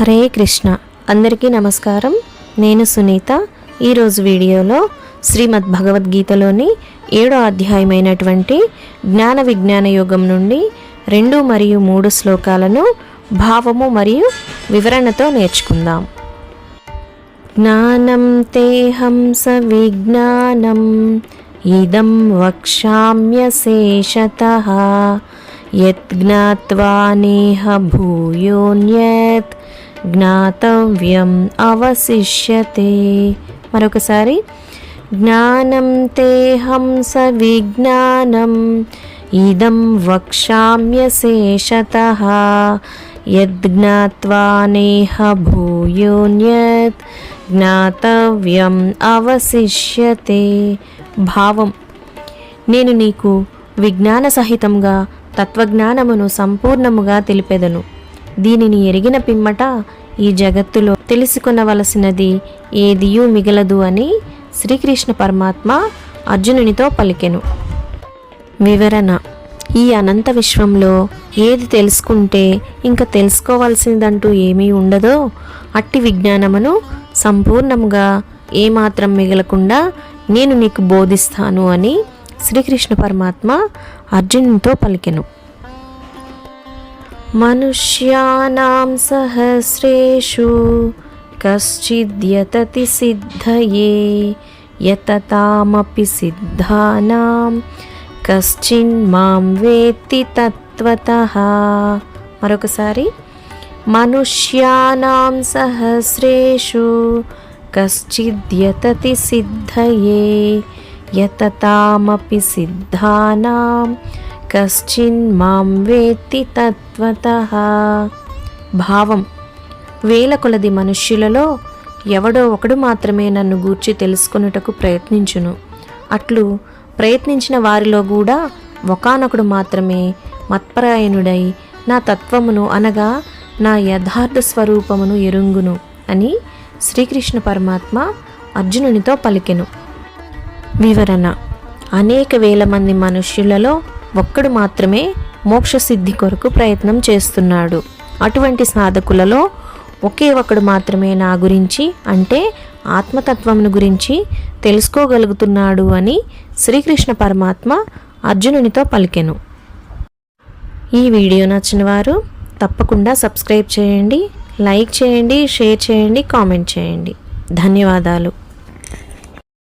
హరే కృష్ణ. అందరికీ నమస్కారం. నేను సునీత. ఈరోజు వీడియోలో శ్రీమద్ భగవద్గీతలోని ఏడో అధ్యాయమైనటువంటి జ్ఞాన విజ్ఞాన యోగం నుండి రెండు మరియు మూడు శ్లోకాలను భావము మరియు వివరణతో నేర్చుకుందాం. జ్ఞానం తేహం స విజ్ఞానం ఇదం వక్ష్యామ్యశేషత యజ్ఞాత్వా నేహ భూయోన్యత్. జ్ఞాతవ్యం అవశిష్యతే. మరొకసారి. జ్ఞానం తేహం స విజ్ఞానం ఇదం వక్ష్యామ్యశేషత. యజ్ఞాత్వా నేహ భూయోన్యత్ జ్ఞాతవ్యం అవశిష్యతే. భావం. నేను నీకు విజ్ఞాన సహితంగా తత్వజ్ఞానమును సంపూర్ణముగా తెలిపెదను. దీనిని ఎరిగిన పిమ్మట ఈ జగత్తులో తెలుసుకొనవలసినది ఏదియూ మిగలదు అని శ్రీకృష్ణ పరమాత్మ అర్జునునితో పలికెను. వివరణ ఈ అనంత విశ్వంలో ఏది తెలుసుకుంటే ఇంకా తెలుసుకోవాల్సిందంటూ ఏమీ ఉండదో అట్టి విజ్ఞానమును సంపూర్ణముగా ఏమాత్రం మిగలకుండా నేను నీకు బోధిస్తాను అని శ్రీకృష్ణ పరమాత్మ అర్జునునితో పలికెను. మనుష్యానాం సహస్రేషు కశ్చిద్యతతి సిద్ధయే యతతామపి సిద్ధానాం కశ్చిన్ మాం వేత్తి తత్వత మరొకసారి మనుష్యానాం సహస్రేషు కశ్చిద్యతతి సిద్ధయే యతతామపి సిద్ధానాం కశ్చిన్ మాం వేత్తి తత్వత భావం వేల కొలది మనుష్యులలో ఎవడో ఒకడు మాత్రమే నన్ను గూర్చి తెలుసుకొనుటకు ప్రయత్నించును. అట్లు ప్రయత్నించిన వారిలో కూడా ఒకానొకడు మాత్రమే మత్పరాయణుడై నా తత్వమును అనగా నా యథార్థ స్వరూపమును ఎరుంగును అని శ్రీకృష్ణ పరమాత్మ అర్జునునితో పలికెను. వివరణ. అనేక వేల మంది మనుష్యులలో ఒక్కడు మాత్రమే మోక్షసిద్ధి కొరకు ప్రయత్నం చేస్తున్నాడు. అటువంటి సాధకులలో ఒకే ఒకడు మాత్రమే నా గురించి అంటే ఆత్మతత్వమును గురించి తెలుసుకోగలుగుతున్నాడు అని శ్రీకృష్ణ పరమాత్మ అర్జునునితో పలికెను. ఈ వీడియో నచ్చిన వారు తప్పకుండా సబ్స్క్రైబ్ చేయండి లైక్ చేయండి షేర్ చేయండి కామెంట్ చేయండి. ధన్యవాదాలు.